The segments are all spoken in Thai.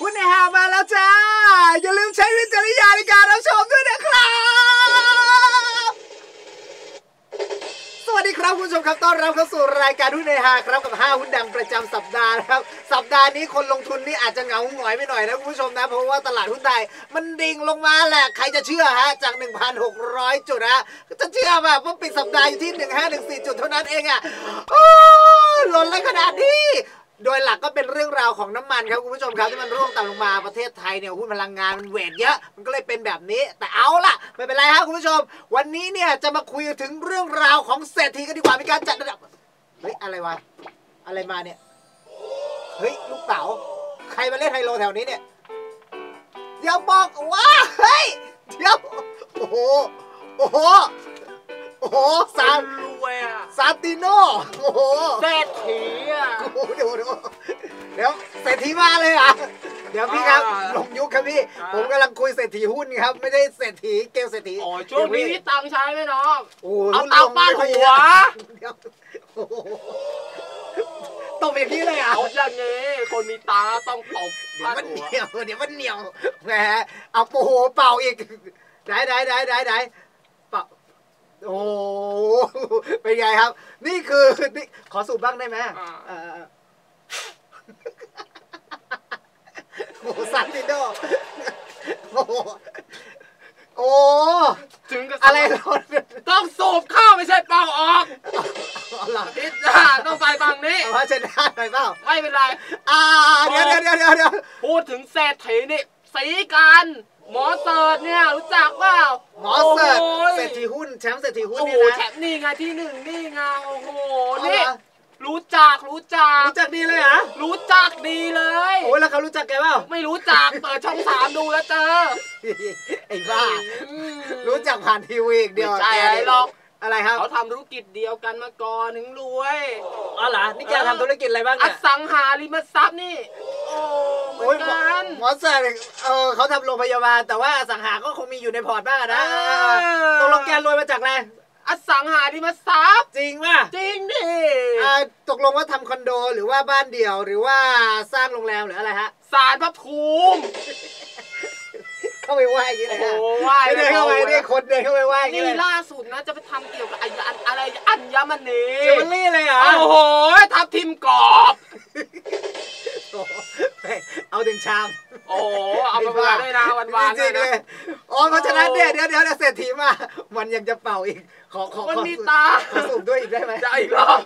คุณเนฮามาแล้วจ้า อย่าลืมใช้วิจารณญาณในการรับชมด้วยนะครับ สวัสดีครับคุณผู้ชมครับต้อนรับเข้าสู่รายการหุ้นเนฮาครับกับ5หุ้นดังประจำสัปดาห์นะครับ สัปดาห์นี้คนลงทุนนี่อาจจะเหงาหงอยไปหน่อยนะคุณผู้ชมนะ เพราะว่าตลาดหุ้นไทยมันดิ่งลงมาแหละ ใครจะเชื่อฮะ จาก 1,600 จุดนะจะเชื่อแบบว่าปิดสัปดาห์อยู่ที่ 1514 จุดเท่านั้นเองอะโอ้หล่นเลยขนาดนี้ โดยหลักก็เป็นเรื่องราวของน้ำมันครับคุณผู้ชมครับที่มันร่วงต่ำลงมาประเทศไทยเนี่ยหุ้นพลังงานมันเวทเยอะ มันก็เลยเป็นแบบนี้ แต่เอาล่ะไม่เป็นไรครับคุณผู้ชม วันนี้เนี่ยจะมาคุยถึงเรื่องราวของเศรษฐีกันดีกว่ามีการจัดระดับเฮ้ยอะไรวะอะไรมาเนี่ยเฮ้ยลูกเต๋าใครมาเล่นไฮโลแถวนี้เนี่ยเดี๋ยวบอกว่าเฮ้ยเดี๋ยวโอ้โหโอ้โห โอ้โหซานรวยอะซาติโนโอ้โหเศรษฐีอะ โอ้โหเดี๋ยวเดี๋ยวเดี๋ยวเศรษฐีมาเลยเหรอะเดี๋ยวพี่ครับอ่าลงยุคครับพี่อ่าผมกำลังคุยเศรษฐีหุ้นครับ ไม่ได้เศรษฐีเกลเศรษฐีโอ้ยช่วงนี้มีตังค์ใช้ไหมน้อง โอ้โหเอาตังค์ป้าดไม่ค่อยหัเยวอะเดี๋ยวโอ้โหตบอย่างนี้เลยอะ เอาอย่างนี้คนมีตังค์ต้องตบเดี๋ยวป้าดมันหัวเหนียวเดี๋ยวมันเหนียวแหมเอาโอ้โหเป่าอีกไหนไหนไหนไหนไหนเป่า โอ้โหเป็นไงครับ นี่คือนี่ขอสูบบ้างได้ไหมเออโอ้โหซันติโดโอ้โหโอ้ถึงกับอะไรเราเนี่ยต้องสูบเข้าไม่ใช่เป่าออกเอาล่ะพิซซ่าต้องใส่ฝั่งนี้เอาว่าชนะหน่อยเปล่าไม่เป็นไรอ่าเดี๋ยวเดี๋ยวเดี๋ยวเดี๋ยวเดี๋ยวพูดถึงเศรษฐีนี่สีกัน หมอเสิร์ชเนี่ยรู้จักเปล่าหมอเสิร์ชโอ้ยเศรษฐีหุ้นแชมป์เศรษฐีหุ้นโอ้โหนี่แชนะมป์นี่ไงที่หนึ่งนี่ไงโอ้โหเอานี่เหรอรู้จักรู้จัก รู้จักดีเลยเหรอรู้จักดีเลย โอ้ยแล้วเขารู้จักแกเปล่า ไม่รู้จัก เปิดช่องสามดูแล้วเจอไอ้บ้า อืมรู้จักผ่านทีวีอีกเดียวไม่ใช่แกอะไรนี่หรอก อะไรครับเขาทำธุรกิจเดียวกันมาก่อนถึงรวยอ๋อเหรอนี่แกทำธุรกิจอะไรบ้างอเนี่ยสังหาริมทรัพย์นี่ โอ้เหมืโอ้อยนหมอกันหมอเสิร์ชเออเขาทำโรงพยาบาล แต่ว่าอสังหาก็คงมีอยู่ในพอร์ตบ้างอะนะเออตกลงแกรวยมาจากอะไรอสังหาริมทรัพย์จริงป่ะจริงดิอ่าตกลงว่าทำคอนโดหรือว่าบ้านเดี่ยวหรือว่าสร้างโรงแรมหรืออะไรฮะ สารพระภูมิ เข้าไปไหว้อย่างนี้เลยโอ้ฮะไหว้ไม่เดินเข้าไปไม่พอนี่คนเดินเข้าไปไหว้อย่างนี่นี้เลยล่าสุดนะจะไปทำเกี่ยวกับอัญอันอะไรอัญมณีเจมลี่เลยเหรอโอ้โหทับทิมกรอบโอ้โหเอาถึงชาม โอ้โหเอามาเผื่อด้วยนะวันวานจริงๆเลยอ๋อเพราะฉะนั้นเนี่ยเดี๋ยวเดี๋ยวเดี๋ยวเศรษฐีมา มันยังจะเป่าอีก ขอขอมันขอมีสูบตาขอสูบด้วยอีกได้ไหมจะอีกรอบ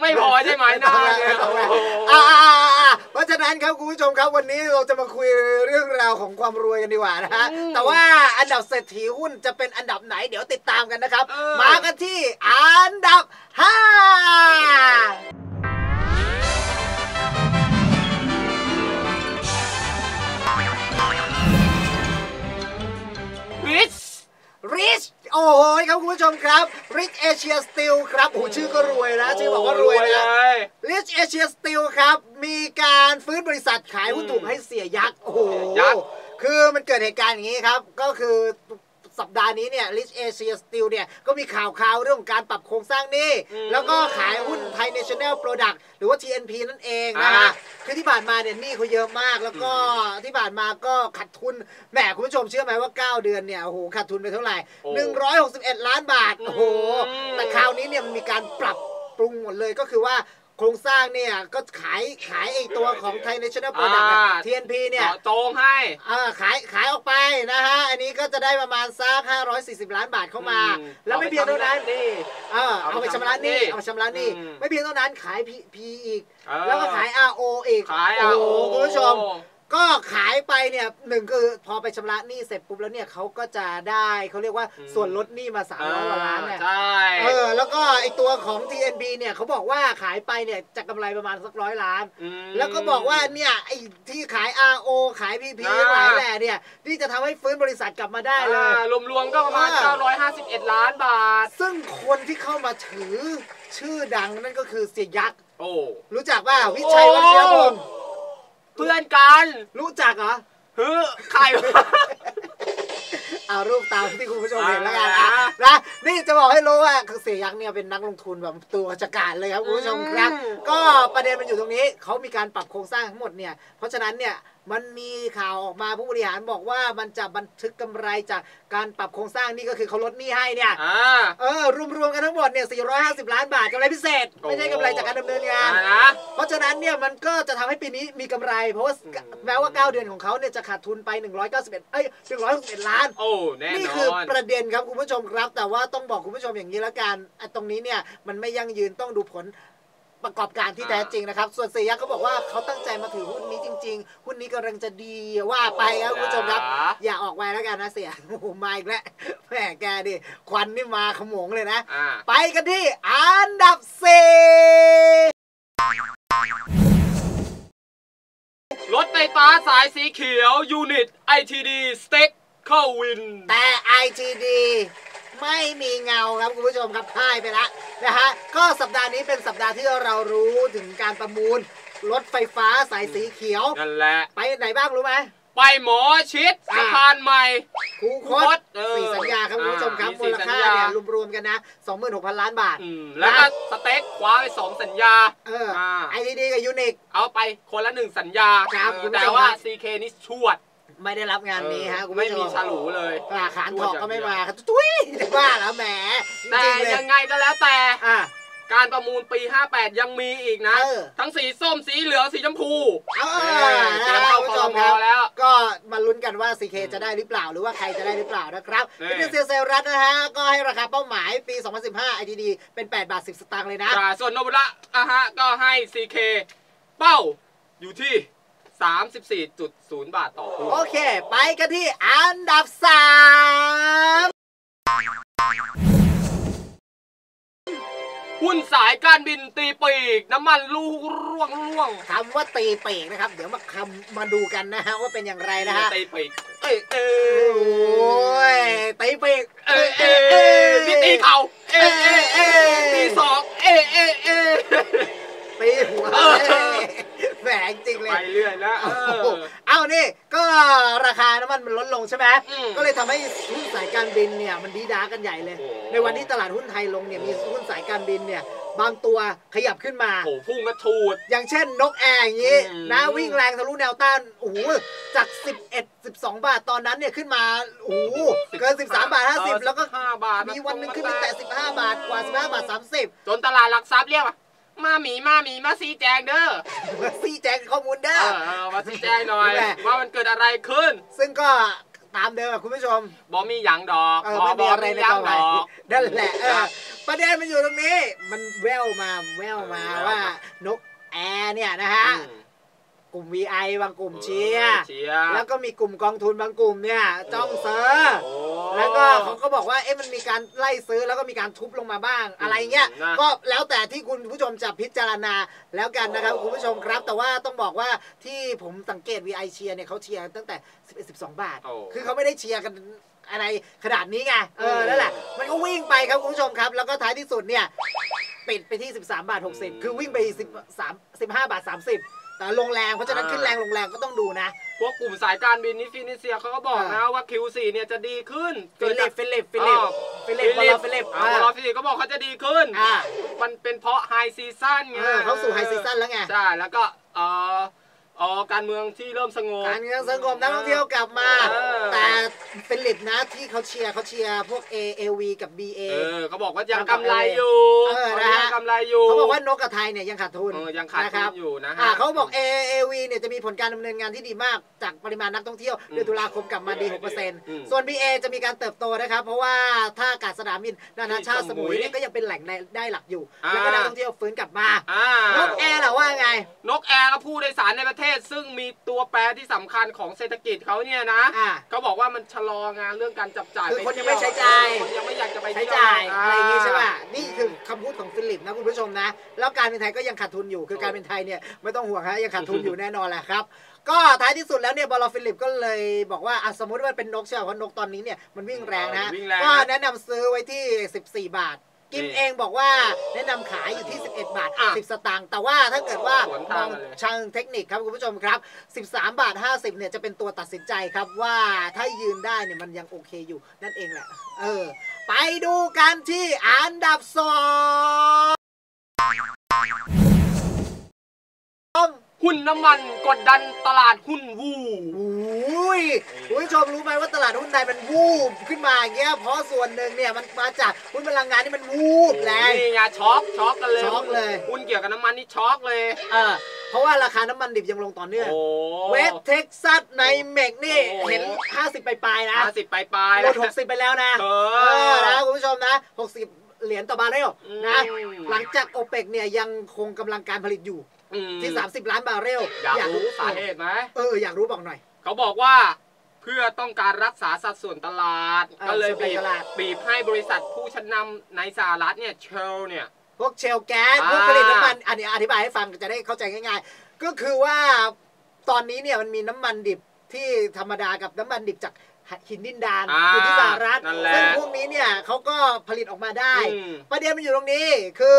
ไม่พอใช่ไหมหน้าเนี่ยเอาโอ้ไว้โหอ่าอ่าอ่าเพราะฉะนั้นครับคุณผู้ชมครับวันนี้เราจะมาคุยเรื่องราวของความรวยกันดีกว่านะฮะแต่ว่าอันดับเศรษฐีหุ้นจะเป็นอันดับไหน เดี๋ยวติดตามกันนะครับ มากันที่อันดับห้า มครับ Rich Asia Steel ครับโอ้โหชื่อก็รวยนะชื่อบอกว่ารวยเลนะ ย Rich Asia Steel ครับ มีการฟื้นบริษัทขายหุ้นอืมถูกให้เสียยักษ์ โอ้โห ยักษ์ คือมันเกิดเหตุการณ์อย่างนี้ครับ ก็คือ สัปดาห์นี้เนี่ย Rich Asia Steel เนี่ยก็มีข่าวข่าวเรื่องของการปรับโครงสร้างหนี้ แล้วก็ขายหุ้น Thai National Product หรือว่า TNP นั่นเองนะฮะคือที่ผ่านมาเนี่ยหนี้เขาเยอะมาก แล้วก็ที่ผ่านมาก็ขาดทุนแหมคุณผู้ชมเชื่อไหมว่า 9 เดือนเนี่ยโอ้โหขาดทุนไปเท่าไหร่โอ้161 ล้านบาทโอ้โหอืมแต่คราวนี้เนี่ยมันมีการปรับปรุงหมดเลยก็คือว่า โครงสร้างเนี่ยก็ขายขายไอตัวของ Thai National Product อะอ่า TNP เนี่ยเจาะจงให้เออขายขายออกไปนะฮะ อันนี้ก็จะได้ประมาณสัก540 ล้านบาทเข้ามา อืมแล้วไม่เพียงเท่านั้นนี่เออเอาไปชำระหนี้เอาเอาไปไปชำชำระระหหนี้นี้ไม่เพียงเท่านั้นขาย P, P อีก เออแล้วก็ขาย RO อีกขายโอ้เอาโหคุณผู้ชม ก็ขายไปเนี่ยหนึ่งคือพอไปชำระหนี้เสร็จปุ๊บแล้วเนี่ยเขาก็จะได้เขาเรียกว่าอืมส่วนลดหนี้มา300กว่าล้านเนี่ยใช่เออแล้วก็ไอตัวของ TNB เนี่ยเขาบอกว่าขายไปเนี่ยจะกำไรประมาณสักร้อยล้านมแล้วก็บอกว่าเนี่ยไอ้ที่ขาย RO ขาย PP อ่าทั้งหลายแหล่เนี่ยที่จะทำให้ฟื้นบริษัทกลับมาได้เลยอ่ารวมๆก็ประมาณอ่า951 ล้านบาท ซึ่งคนที่เข้ามาถือชื่อดังนั่นก็คือเสียยักษ์โอ้รู้จักว่าวิชัยวชิรพงศ์ เพื่อนกันรู้จักเหรอเฮ้อใครวะเอารูปตามที่คุณผู้ชมเห็นแล้วกันอ่าอะนะนี่จะบอกให้รู้ว่าเสียยักษ์เนี่ยเป็นนักลงทุนแบบตัวจักรเลยครับคุณผู้ชมครับอืมก็ประเด็นมันอยู่ตรงนี้เขามีการปรับโครงสร้างทั้งหมดเนี่ยเพราะฉะนั้นเนี่ยมันมีข่าวออกมาผู้บริหารบอกว่ามันจะบันทึกกำไรจากการปรับโครงสร้างนี่ก็คือเขาลดหนี้ให้เนี่ยอ่าเออ เนี่ย 450 ล้านบาทกำไรพิเศษ ไม่ใช่กำไรจากการดำเนินงานอ่านะเพราะฉะนั้นเนี่ยมันก็จะทำให้ปีนี้มีกำไร เพราะว่าอืมแม้ว่า 9 เดือนของเขาเนี่ยจะขาดทุนไป 191 เอ้ย161ล้าน โอ้แน่นี่นคืออน ประเด็นครับคุณผู้ชมครับ แต่ว่าต้องบอกคุณผู้ชมอย่างนี้ละกันอะตรงนี้เนี่ยมันไม่ยั่งยืนต้องดูผล ประกอบการที่แท้จริงนะครับ ส่วนเสียยักษ์เขาบอกว่าเขาตั้งใจมาถือหุ้นนี้จริง ๆ หุ้นนี้กำลังจะดีว่าไปครับคุณผู้ชมครับ อย่าออกไวแล้วกันนะเสียโอ้โหมาอีกแล้วแหมแกดิควันนี่มาขโมงเลยนะอ่าไปกันที่อันดับสี่รถไฟฟ้าสายสีเขียวยูนิต ITD สเต็กเข้าวิน แต่ ITD ไม่มีเงาครับคุณผู้ชมครับพ่ายไปแล้วนะฮะก็สัปดาห์นี้เป็นสัปดาห์ที่เรารู้ถึงการประมูลรถไฟฟ้าสายสีเขียวนั่นแหละ ไปไหนบ้างรู้ไหมไปหมอชิดอ่าสะพานใหม่คูคคูคตตเออสี่สัญญาครับคุณผู้ชมครับอ่ามีมูสี่ลสัญค่าญาเนี่ยรวมๆกันนะ 26,000 ล้านบาทอืมแล้วก็สเต็กคว้าไปสองสัญญาเอออา ITD กับยูนิคเอาไปคนละหนึ่งสัญญาครับเออคุณผู้ชมแต่ว่าครับ CK นี่ชวด ไม่ได้รับงานนี้ฮะเออคุณไม่ผู้ชมีฉลูเลยอ่าขานถอกก็ไม่มาครับตุ้ยจะบ้าแล้วแหมจแต่ริงๆเลยยังไงก็แล้วแต่อะการประมูลปี 58 ยังมีอีกนะเออทั้งสีส้มสีเหลืองสีชมพูเอาเอเอออเตรียมนะเข้าคุณคผู้อชรมมครับแล้ว ก็มาลุ้นกันว่า CK จะได้หรือเปล่าหรือว่าใครจะได้หรือเปล่านะครับนี่พิเศษเซลรัตนะฮะ ก็ให้ราคาเป้าหมายปี 2015 ITD เป็น 8 บาท 10 สตางค์เลยนะอ่าส่วนโนบุระอะฮะ ก็ให้ CK เป้าอยู่ที่ 34.0 บาทต่อหุ้นโอเค ไปกันที่อันดับ 3หุ้นสายการบินตีปีก น้ำมันลูกร่วงร่วงคำว่าตีปีกนะครับ เดี๋ยวมาคำมาดูกันนะฮะว่าเป็นอย่างไรนะฮะตีปีก เอ้ยเอ้โอ้ยตีปีก เอ้ยเอ้ยเอ้ย เอโอ้โหอเอานี่ก็ราคาน้ำมันมันลดลงใช่ไหมอืมก็เลยทำให้หุ้นสายการบินเนี่ยมันดีด้ากันใหญ่เลยโอ้ในวันที่ตลาดหุ้นไทยลงเนี่ยมีหุ้นสายการบินเนี่ยบางตัวขยับขึ้นมาโอ้โหพุ่งกระชูด อย่างเช่นนกแอร์อย่างนี้อืมนะวิ่งแรงทะลุแนวต้านโอ้โหจาก 11 12 บาทตอนนั้นเนี่ยขึ้นมาโอ้โหเกิน 13 บาท 50 แล้วก็ห้าบาท มีวันหนึงขึ้นไปแต่ 15 บาทกว่า 15 บาท 30 จนตลาดหลักทรัพย์เรียกว่า มาหมีมาหมีมาซีแจงเด้อซี่แจ้งข้อมูลเด้เอออเออมาซีแจงหน่อยแหละว่ามันเกิดอะไรขึ้น ซึ่งก็ตามเดิมอะคุณผู้ชมบอมีหยังดอกเออไม่มีอะไรในยักองดไหนอกนั่นแหละเออประเด็นมันอยู่ตรงนี้ มันแววมาแววมาเออแว่วมาว่านกแอร์เนี่ยนะฮะอืม กลุ่ม VI บางกลุ่มเชียร์เชียร์แล้วก็มีกลุ่มกองทุนบางกลุ่มเนี่ยจ้องเซอร์โอ้แล้วก็เขาก็บอกว่าเอ๊ะมันมีการไล่ซื้อแล้วก็มีการทุบลงมาบ้างอะไรเงี้ยนะก็แล้วแต่ที่คุณผู้ชมจะพิจารณาแล้วกันนะครับคุณผู้ชมครับ แต่ว่าต้องบอกว่าที่ผมสังเกต VI เชียร์เนี่ยเขาเชียร์ตั้งแต่ 11 12 บาทโอ้คือเขาไม่ได้เชียร์กันอะไรขนาดนี้ไงเอออืมนั่นแหละมันก็วิ่งไปครับคุณผู้ชมครับ แล้วก็ท้ายที่สุดเนี่ยปิดไปที่ 13 บาทอืม60 คือวิ่งไป 13 15 บาท 30 แต่ลงแรงเพราะฉะนั้นอ่าขึ้นแรงลงแรงก็ต้องดูนะ พวกกลุ่มสายการบินนี่ฟินิเซียเขาก็บอกอ่านะว่า Q4 เนี่ยจะดีขึ้นฟิลิปฟิลิปฟิลิปอ๋อฟิลิปบอลฟิลิปอ่าบอลฟิลิปก็บอกเขาจะดีขึ้นอ่ามันเป็นเพราะไฮซีซั่นไงเออเข้าสู่ไฮซีซั่นแล้วไง ใช่ แล้วก็เอ่อเอ๋อการเมืองที่เริ่มสงบการเงินสงบนักท่องเที่ยวกลับมาเออแต่ฟิลิปนะที่เขาเชียร์เขาเชียร์พวก A A V กับ B A เออเขาบอกว่ายังกำไรอยู่เออเขานะฮะยังกำไรอยู่เขาบอกว่านกกับไทยเนี่ยยังขาดทุนเออยังขาดนะทุครับนอยู่นะฮะอ่าเขาบอก A A V เนี่ยจะมีผลการดำเนินงานที่ดีมากจากปริมาณนักท่องเที่ยวอืมเดือนตุลาคมกลับมาดีอืม6%ส่วน B A จะมีการเติบโตนะครับเพราะว่าท่าอากาศสนามบินนานาชาติสมุยเนี่ยก็ยังเป็นแหล่งได้หลักอยู่อ่าแล้วก็นักท่องเที่ยวฟื้นกลับมาอ่านกแอร์ล่ะว่าไง นกแอร์ก็ผู้โดยสารในประเทศซึ่งมีตัวแปรที่สำคัญของเศรษฐกิจเขาเนี่ยนะอ่าเขาบอกว่ามันชะลองานเรื่องการจับจ่ายคือปคนยังเที่วไม่ใช้จ่ายคนยังไม่อยากจะไปใช้เที่ยวจ่ายอะไรอย่างงี้ใช่ป่ะนี่คือคำพูดของฟิลิปนะคุณผู้ชมนะ แล้วการเป็นไทยก็ยังขาดทุนอยู่ คือการเป็นไทยเนี่ยไม่ต้องห่วงฮะยังขาดทุนอยู่แน่นอนแหละครับก็ท้ายที่สุดแล้วเนี่ยบอลฟิลิปก็เลยบอกว่าอะสมมติว่ามันเป็นนกใช่ไหมเพราะนกตอนนี้เนี่ยมันวิ่งแรงนะวิ่งแรงก็แนะนำซื้อไว้ที่ 14 บาท กิมนี่เองบอกว่าแนะนำขายอยู่ที่ 11 บาทอะ10 สตางค์แต่ว่าถ้าเกิดว่าสวนมทาองงกันเลยเชิงเทคนิคครับคุณผู้ชมครับ 13 บาท 50 เนี่ยจะเป็นตัวตัดสินใจครับว่าถ้ายืนได้เนี่ยมันยังโอเคอยู่นั่นเองแหละ เออ ไปดูกันที่อันดับสอง หุ้นหุ้นน้ำมันกดดันตลาดหุ้นวูบอุ้ยคุณผู้ชมรู้ไหมว่าตลาดหุ้นไทยมันวูบขึ้นมาอย่างเงี้ยเพราะส่วนหนึ่งเนี่ยมันมาจากหุ้นพลังงานที่มันวูบแรงนี่ไงช็อกช็อกกันเลยช็อกเลยหุ้นเกี่ยวกับน้ำมันนี่ช็อกเลยเออเพราะว่าราคาน้ำมันดิบยังลงต่อเนื่องโอ้เวสเท็กซัสในเมกนี่โอ้เห็น 50 ไปปลายๆนะห้าสิบปลายปลายลด60 ไปแล้วนะเอเอออนะคุณผู้ชมนะ 60 เหรียญต่อบาร์เรลนะอืมหลังจากโอเปกเนี่ยยังคงกำลังการผลิตอยู่อืม ที่ 30 ล้านบาร์เรลอยากรู้สาเหตุไหมเอออยากรู้บอกหน่อย เขาบอกว่าเพื่อต้องการรักษาสัดส่วนตลาดเออก็เลยส่วนแบ่บีงบตลาดบีบให้บริษัทผู้ชั้นนำในสหรัฐเนี่ยเชลเนี่ยพวกเชลแก๊สอ่าพวกผลิตน้ำมันอันนี้อธิบายให้ฟังจะได้เข้าใจง่ายๆ ก็คือว่าตอนนี้เนี่ยมันมีน้ำมันดิบที่ธรรมดากับน้ำมันดิบจากหินดินดานอ่าอยู่ที่สหรัฐนั่นแหละซึ่งพวกนี้เนี่ยเขาก็ผลิตออกมาได้อืมประเด็นมันอยู่ตรงนี้คือ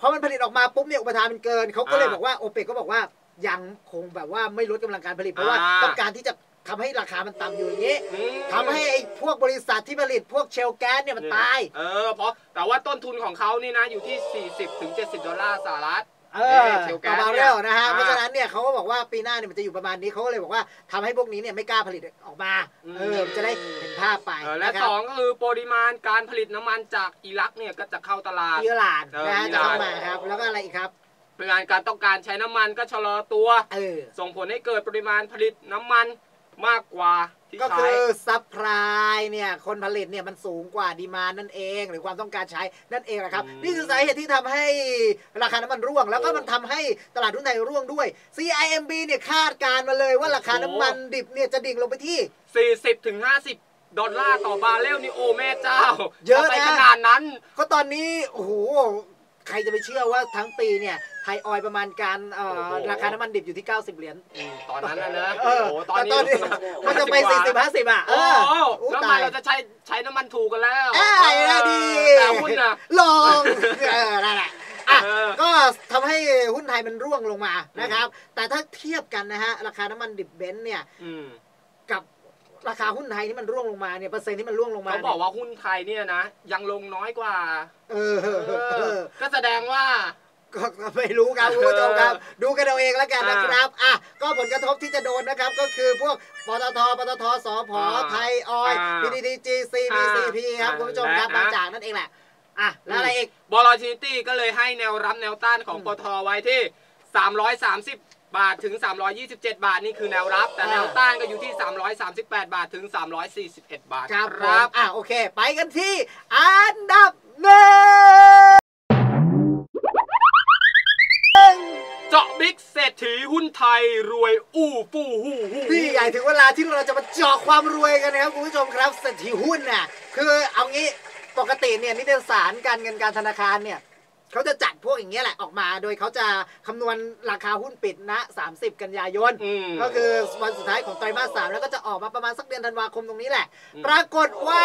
พอมันผลิตออกมาปุ๊บเนี่ยอุปทานมันเกินเขาก็เลยอ่าบอกว่าโอเปกก็บอกว่ายังคงแบบว่าไม่ลดกำลังการผลิตเพราะว่าอ่าต้องการที่จะทำให้ราคามันต่ำอยู่อย่างนี้อืมทำให้ไอ้พวกบริษัทที่ผลิตพวกเชลแก๊สเนี่ยมันตาย เออเพราะแต่ว่าต้นทุนของเขานี่นะอยู่ที่ 40ถึง70 ดอลลาร์สหรัฐ เออเชลแก๊ต่อสบาร์เรลนะฮะเนี่ยเพราะฉะนั้นเนี่ยเขาก็บอกว่าปีหน้าเนี่ยมันจะอยู่ประมาณนี้เขาก็เลยบอกว่าทำให้พวกนี้เนี่ยไม่กล้าผลิตออกมาอืมเออจะได้เห็นภาพไปเออและนะคสรับองก็คือปริมาณการผลิตน้ำมันจากอิรักเนี่ยก็จะเข้าตลาดอิหร่านเออนะฮะอิหจะร่านเข้ามาครับแล้วก็อะไรอีกครับปริมาณการต้องการใช้น้ำมันก็ชะลอตัวเออส่งผลให้เกิดปริมาณผลิตน้ำมัน มากกว่าที่ก็ใช้คือซัพพลายเนี่ยคนผลิตเนี่ยมันสูงกว่าดีมานนั่นเอง หรือความต้องการใช้นั่นเองนะครับ นี่คือสาเหตุที่ทำให้ราคาน้ำมันร่วง แล้วก็มันทำให้ตลาดหุ้นไทยร่วงด้วย CIMB เนี่ยคาดการณ์มาเลยว่าราคาน้ำมันดิบเนี่ยจะดิ่งลงไปที่ 40ถึง50ดอลลาร์ต่อบาร์เรลนี่โอ้แม่เจ้า เยอะนะไปขนาดนั้น ก็ตอนนี้ โอ้โห ใครจะไปเชื่อว่าทั้งปีเนี่ยไทยออยล์ประมาณการเอ่อโอ้โห ราคาน้ำมันดิบอยู่ที่ 90 เหรียญอืมตอนนั้นนะนะเออโอ้โหตอนนี้แต่ตอนนี้มันจะไป 40 50 อะเอโอ้อ โหอู้แล้วตามันยเราจะใช้ใช้น้ำมันถูกกันแล้วเอ้ยได้ดีแต่หุ้นนะลงเออนั่นแหละอะ เออ ก็ทำให้หุ้นไทยมันร่วงลงมานะครับ แต่ถ้าเทียบกันนะฮะ ราคาน้ำมันดิบเบนซ์เนี่ย อืม กับ ราคาหุ้นไทยที่มันร่วงลงมาเนี่ยเปอร์เซ็นต์ที่มันร่วงลงมาเขาบอกว่าหุ้นไทยเนี่ยนะยังลงน้อยกว่า เออเออเอเอออก็แสดงว่าก็ก็ไม่รู้ครับคุณผู้ชมครับเออดูกันเอาเองแล้วกันอ่านะครับอะก็ผลกระทบที่จะโดนนะครับ ก็คือพวกปตทปตทสพอ่าไทยออยล์อ่าพีดีดีจีซีบีซีพีครับอ่าคุณผู้ชมครับและบางจากนั่นเองแหละอะแล้วอะไรอีกบอลชินิตี้ก็เลยให้แนวรับแนวต้านของอืมปตทไว้ที่ 330 บาทถึง 327 บาทนี่คือแนวรับ แต่อ่าแนวต้านก็อยู่ที่ 338 บาทถึง 341 บาทครับคผรัมบอะโอเค ไปกันที่อันดับหนึ่งเจาะบิ๊กเศรษฐีหุ้นไทยรวยอู้ฟู่ฮู้ฮู้นี่ใหญ่ถึงเวลาที่เราจะมาเจาะความรวยกันนะครับคุณผู้ชมครับเศรษฐีหุ้นน่ะคือเอางี้ปกติเนี่ยนิตยสารการเงินการธนาคารเนี่ย เขาจะจัดพวกอย่างเงี้ยแหละออกมา โดยเขาจะคำนวณราคาหุ้นปิดณ30 กันยายนอืมก็คือวันสุดท้ายของไตรมาสสามแล้วก็จะออกมาประมาณสักเดือนธันวาคมตรงนี้แหละอืมปรากฏว่า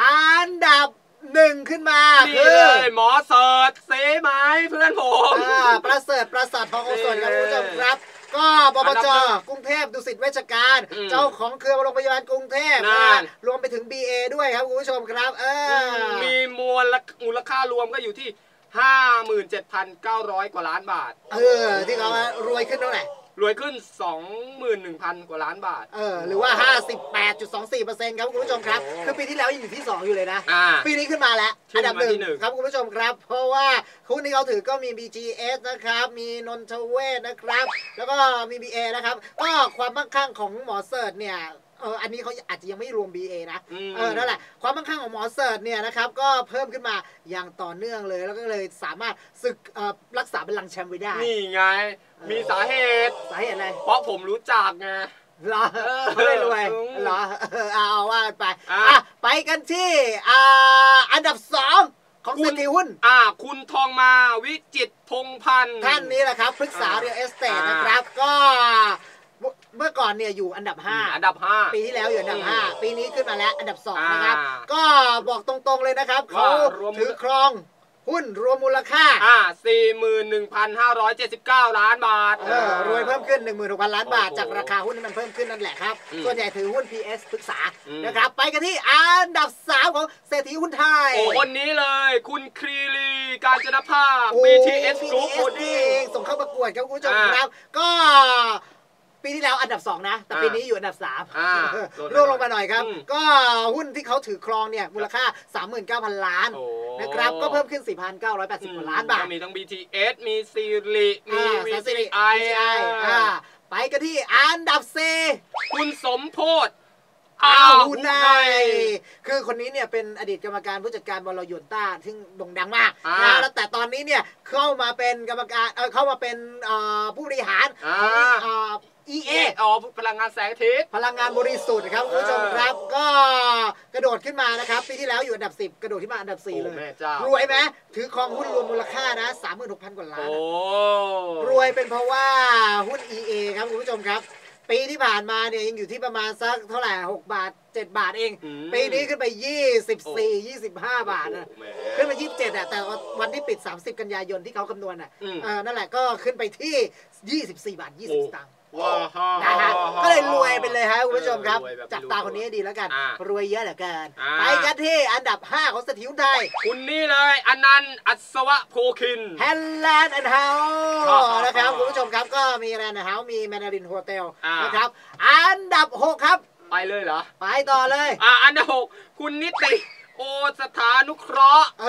อันดับหนึ่งขึ้นมานี่คืเลอยหมอเสิร์ชเซไหมเพื่อนผมอ่าประเสริฐประสาททองโอสถครับคุณผู้ชมครับก็ปปจกรุงเทพดุสิตเวชการอืมเจ้าของเครือโรงพยาบาลกรุงเทพนั่นนะรวมไปถึง BA ด้วยครับคุณผู้ชมครับ เออมีมวลมูลค่ารวมก็อยู่ที่ 57,900 กว่าล้านบาท เออ ที่เขารวยขึ้นเท่าไหร่รวยขึ้น 21,000 กว่าล้านบาท เออ หรือว่า 58.24%ครับคุณผู้ชมครับโอ้คือปีที่แล้วยังอยู่ที่ 2 อยู่เลยนะ อ่า ปีนี้ขึ้นมาแล้ว ขึ้อันนมาดับหนึ่งที่หนึ่งครับคุณผู้ชมครับ เพราะว่าหุ้นที่เขาถือก็มี BGS นะครับ มีนนทเวศนะครับ แล้วก็มี BA นะครับ ก็ความมั่งคั่งของหมอเสิร์ชเนี่ย เอออันนี้เขาอาจจะยังไม่รวม BA นะมเออนั่นแหละความมั่งคั่งของหมอเสิร์ชเนี่ยนะครับก็เพิ่มขึ้นมาอย่างต่อเนื่องเลยแล้วก็เลยสามารถศึกเอ่อรักษาบัลลังก์แชมป์ไว้ได้ นี่ไง มีสาเหตุสาเหตุอะไรเพราะผมรู้จักไงเหรอเออเขาเลยรวยอืมเหรอเออเอาเอาว่าไปอะอะไปกันที่อ่าอันดับสองของคุเศรณษฐีหุ้น อ่า คุณทองมาวิจิตรพงพันธ์ท่านนี้แหละครับพฤกษาอ่าเรียลเอสเตทอ่านนะครับก็ เมื่อก่อนเนี่ยอยู่อันดับอืมอันดับ5 5ปีที่แล้วอยู่อันดับอืม5ปีนี้ขึ้นมาแล้วอันดับ2อ่านนะครับ ก็บอกตรงๆเลยนะครับว่าเขารวมมูลถือครองหุ้นรวมมูลค่า อ่า 41,579 ล้านบาท เออ รวยเพิ่มขึ้น 16,000 ล้านบาทโอ้โหจากราคาหุ้นที่มันเพิ่มขึ้นนั่นแหละครับอืมส่วนใหญ่ถือหุ้น PS ปรึกษาอืมนะครับ ไปกันที่อันดับ 3 ของเศรษฐีหุ้นไทยโอ้คนนี้เลย คุณครีลีการจนภาพโอ้ BTS Group BTS นี่เองส่งเข้าประกวดครับคุณผู้ชมอ่าครับ ก็ ปีที่แล้วอันดับ 2 นะ แต่อ่าปีนี้อยู่อันดับ3อ่าร่วงลงมาหน่อยครับอืมก็หุ้นที่เขาถือครองเนี่ยมูลค่า 39,000 ล้านโอ้นะครับก็เพิ่มขึ้น 4,980กว่าล้านบาทก็มีทั้ง BTS มีซีรีมีอ่า VCI อ่าไปกันที่อันดับ4คุณสมโพธ อ้าวหุหุ่นนในในคือคนนี้เนี่ยเป็นอดีตกรรมการผู้จัดการบอลยนต้าซึ่งโด่งดังมากอ่านะแล้วแต่ตอนนี้เนี่ยเข้ามาเป็นกรรมการเออเข้ามาเป็นเอ่อผู้บริหารอ่าของเอ่อ EA อ๋อพลังงานแสงอาทิตย์พลังงานบริสุทธิ์ครับคุณผู้ชมอ่าครับก็กระโดดขึ้นมานะครับปีที่แล้วอยู่อันดับ 10 กระโดดขึ้นมาอันดับ 4 เลโอ้ยแม่เจ้ารวยไหมถือครองหุ้นรวมมูลค่านะ36,000 กว่าล้าโอ้นรวยเป็นเพราะว่าหุ้น EA ครับคุณผู้ชมครับ ปีที่ผ่านมาเนี่ยยังอยู่ที่ประมาณสักเท่าไหร่6บาท7บาทเองอืมปีนี้ขึ้นไป24 25บาทนะโอ้แหมขึ้นไป27อะแต่วันที่ปิด30กันยายนที่เขาคำนวณอะอืมเออนั่นแหละก็ขึ้นไปที่24บาท20สตางค์ว้าวนะฮะ ก็เลยรวยไปเลยฮะคุณผู้ชมครับเออวยแบบจับตาคนนี้ให้ดีแล้วกันอ่ารวยเยอะเหลือเกินอ่าไปกันที่อันดับ 5 ของสถิวไทยคุณนี่เลยอนันต์อัศวะโพคินแฮนแลนด์แอนด์เฮาอ่าส์นะครับคุณผู้ชมครับก็มีแลนด์แอนด์เฮาส์มีแมนารินโฮเทลอ่านนะครับ อันดับ 6 ครับ ไปเลยเหรอ ไปต่อเลย อ่าอันดับหกคุณนิติ โอสถานุเคราะห์ เอ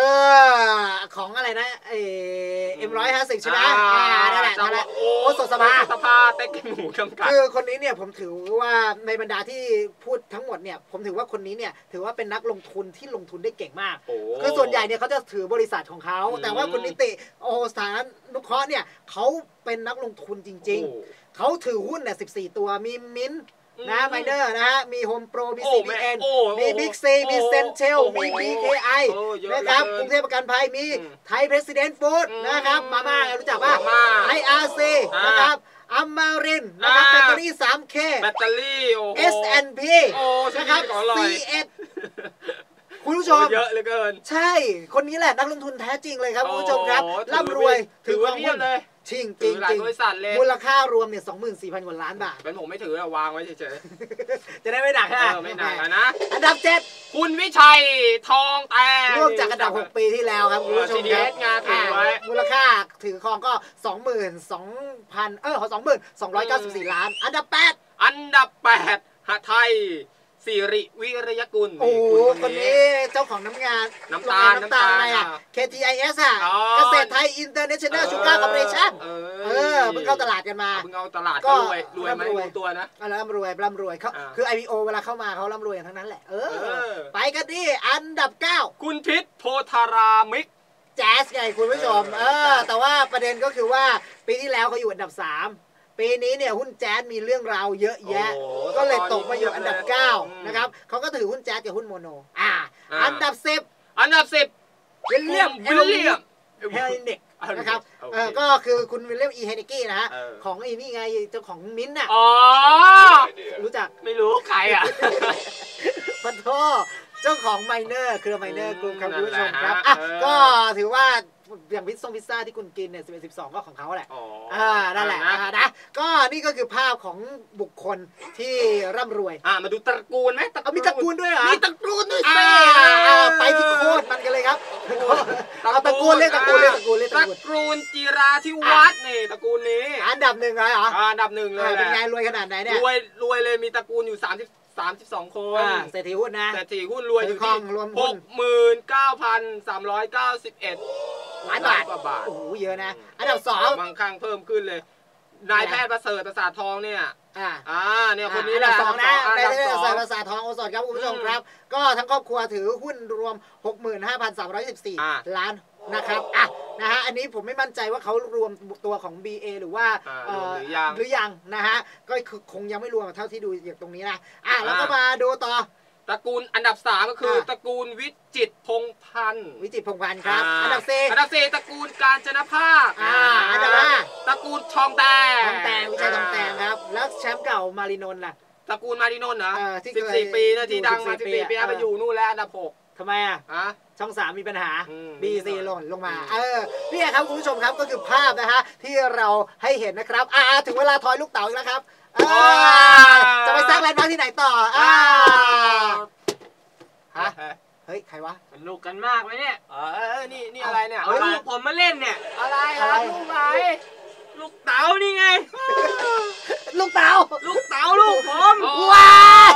อ ของอะไรนะ เอ็มร้อยห้าสิบใช่ไหมอ่านั่นแหละนั่นแหละโอ้โอ้สดสภาสภาเต็กหมูกำกับคือคนนี้เนี่ยผมถือว่าในบรรดาที่พูดทั้งหมดเนี่ย ผมถือว่าคนนี้เนี่ยถือว่าเป็นนักลงทุนที่ลงทุนได้เก่งมากโอ้คือส่วนใหญ่เนี่ยเขาจะถือบริษัทของเขาอืมแต่ว่าคุณนิติโอสถานนุเคราะห์เนี่ยเขาเป็นนักลงทุนจริงโอ้ๆเขาถือหุ้นเนี่ย14ตัวมีมิ้นท์อืม นะไมเนอร์นะฮะมีโฮมโปรมีโอ้แม่ CBN โอ้มีบิ๊กซีมีโอ้เซนเทลโอ้มีโห BKI โอ้เยอะนะครับเหลือเกินกรุงเทพประกันภัยมีอืมไทยเพรสิดเนนต์ฟู้ดอืมนะครับมาม่ารู้จักป่ะมาม่าไออาร์ซีอ่านนะครับอัมมารินนะครับอ่าแบตเตอรี่ 3K แบตเตอรี่โอ้โห S&P โอ้ชื่อนะครับของอร่อย C1 คุณผู้ชโอ้มเยอะเหลือเกิน ใช่ คนนี้แหละนักลงทุนแท้จริงเลยครับ คุณผู้ชมครับโอ้ร่ำรวยถือครไว้องเพียหุ้บนเลย จริงจถืริงอหลาจยริงบริษัทเลยมูลค่ารวมเนี่ย24,000กว่าล้านบาท เป็นผมไม่ถืออะวางไว้เฉยจะได้ไม่หนักๆเอฮะอไม่หนักอะนะ อันดับเจ็ดคุณวิชัยทองแต่ร่วมจากอันดับ6ปีที่แล้วครับคุณผู้ชมครับ CDS งานถือไว้อ่ามูลค่าถือครองก็22,000เออ22,294ล้าน อันดับ8อันดับแปดหไทย สิริวิริยกุลโอ้โหณคนนี้เจ้าของน้ำงานน้ำตาลโรงงนน้ำตาลอะไรอะน้ำตาล KTIS อะอ๋อเกษตรไทยอินเตอร์เนชั่นแนลชูการ์คอร์ปอเรชั่นเอเออเพิ่งเข้าตลาดกันมาเพิ่งเอาตลาดก็ก็รวยรวยไหมร่ำรวยรู้ตัวนะอะร่ำรวยร่ำรวยเขาอ่าคือ IPO เวลาเข้ามาเขาร่ำรวยกันทั้งนั้นแหละเออเออ ไปกันที่อันดับ 9 คุณทิศโพธารามิกแจ๊สไงคุณผู้ชมเอเอออแต่ว่าประเด็นก็คือว่าปีที่แล้วเขาอยู่อันดับ 3 ปีนี้เนี่ยหุ้นแจ๊สมีเรื่องราวเยอะแยะ โอ้โหก็เลยตกมาอยู่อันดับอืม9นะครับเขาก็ถือหุ้นแจ๊สกับหุ้นโมโน อ่าอ่าอันดับ10อันดับสิบวิลเลียมวิลเลียม เฮลนิกนะครับโอเคเออก็คือคุณวิลเลียมอีเฮนิกี้นะฮะเออ ของไอ้นี่ไงเจ้าของมิ้นท์น่ะอ๋อ รู้จัก ไม่รู้ใครอะ พันโทเจ้าของไมเนอร์เครือไมเนอร์กลุ่มครับนั่คุณนผู้แหชละมครับฮะอะเออก็ถือว่า อย่างพิซซ่งพิซซ่าที่คุณกินเนี่ย11 12ก็ของเขาแหละอ๋ออ่านั่นแหละอ่าอ่านะก็นี่ก็คือภาพของบุคคลที่ร่ำรวยอ่ามาดูตระกูลไหมเอามีตระกูลด้วยเหรอมีตระกูลด้วยอ่าสิอ่าไปที่โคตรมันกันเลยครับเอาตระกูลเรียกตระกูลเรียกตระกูลเรียกตตระระกูลกูลจิราธิวัฒน์นี่ตระกูลนี้อันดับหนึ่งเลยเหรออ่าอันดับหนึ่งเลยอ่าแหเป็นละไงรวยขนาดไหนเนี่ยรวยรวยเลยมีตระกูลอยู่30 32คนอ่าเศรษฐีหุ้นนะแต่ถือหุ้นรวยอยู่ถือครที่องรวมหุ้หนกหมื่นเก้าพันสามร้อยเก้าสิบเอ็ด ล้านบาทกว่าบาท โอ้โหเยอะนะ อันดับสองบางครั้งเพิ่มขึ้นเลย นายแพทย์ประเสริฐประสาททองเนี่ยอ่าอ่าเนี่ยคนนี้อัแหดัละบสองนะอันในดับเรื่สององสายภาษาทองโอสถครับคุณผู้ชมอืมครับ ก็ทั้งครอบครัวถือหุ้นรวมอ่า65,314 ล้านนะครับอะนะฮะอันนี้ผมไม่มั่นใจว่าเขารวมตัวของ BA หรือว่าอ่าเอ่รวมอหรือยังหรือยังนะฮะก็คือคงยังไม่รวมเท่าที่ดูอย่างตรงนี้นะอะแล้วก็อ่ามมาดูต่อ ตระกูลอันดับสามก็คืออ่าตระกูลวิจิตรพงษ์พันธ์วิจิตรพงษ์พันธ์ครับาอันดับสี่อันดับสี่ตระกูลการจนภาคอ่าอันดับห้าตระกูลทองแตงทองแตงวิชัยทองแตงครับ แล้วแชมป์เก่ามารินนท์ล่ะตระกูลมารินนท์นะเออที่สิบเคยสี่ปีนะที่ดังมา14สิบสี่ปีปีอะไปอยู่นู่นแล้วอันดับหกทำไมอะอะช่องสามมีปัญหาอืม BC หล่นลงมา เออเนี่ยครับคุณผู้ชมครับก็คือภาพนะฮะที่เราให้เห็นนะครับอ่าถึงเวลาทอยลูกเต๋าอีกแล้วครับอ่า จะไปสร้างแลนด์มาร์คที่ไหนต่ออ่าฮะเฮ้ย ใครวะสนุกกันมากไหมเนี่ย เออ นี่ นี่อะไรเนี่ย เอาลูกผมมาเล่นเนี่ย อะไรอะอะไรไรลูกไหนลูกเต๋านี่ไง ลูกเต๋าลูกเต๋าลูกผมว้าย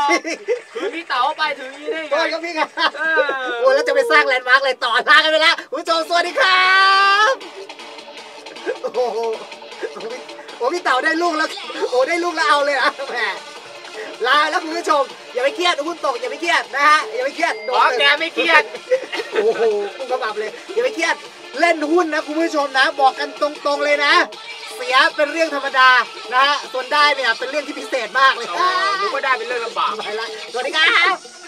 คือพี่เต๋าไปถึงนี่ได้โทไงษครับพี่ครับเออโอ้แล้วจะไปสร้างแลนด์มาร์คเลยต่อลากันไปแล้วคุณผู้ชมสวัสดีครับ โอ้ โหโอ้พี่โอ้พี่เต๋าได้ลูกแล้วโอ้ได้ลูกแล้วเอาเลยเหรอะแหมลาแล้วคุณผู้ชมอย่าไปเครียดหุ้นตกอย่าไปเครียดนะฮะอย่าไปเครียดโดอ๋อนแกไม่เครียดโอ้โหคุณกระบับเลยอย่าไปเครียดเล่นหุ้นนะคุณผู้ชมนะ บอกกันตรงๆเลยนะ เสียเป็นเรื่องธรรมดานะฮะส่วนได้เนี่ยเป็นเรื่องที่พิเศษมากเลยอ๋อนึกว่าได้เป็นเรื่องลำบากไปละสวัสดีครับ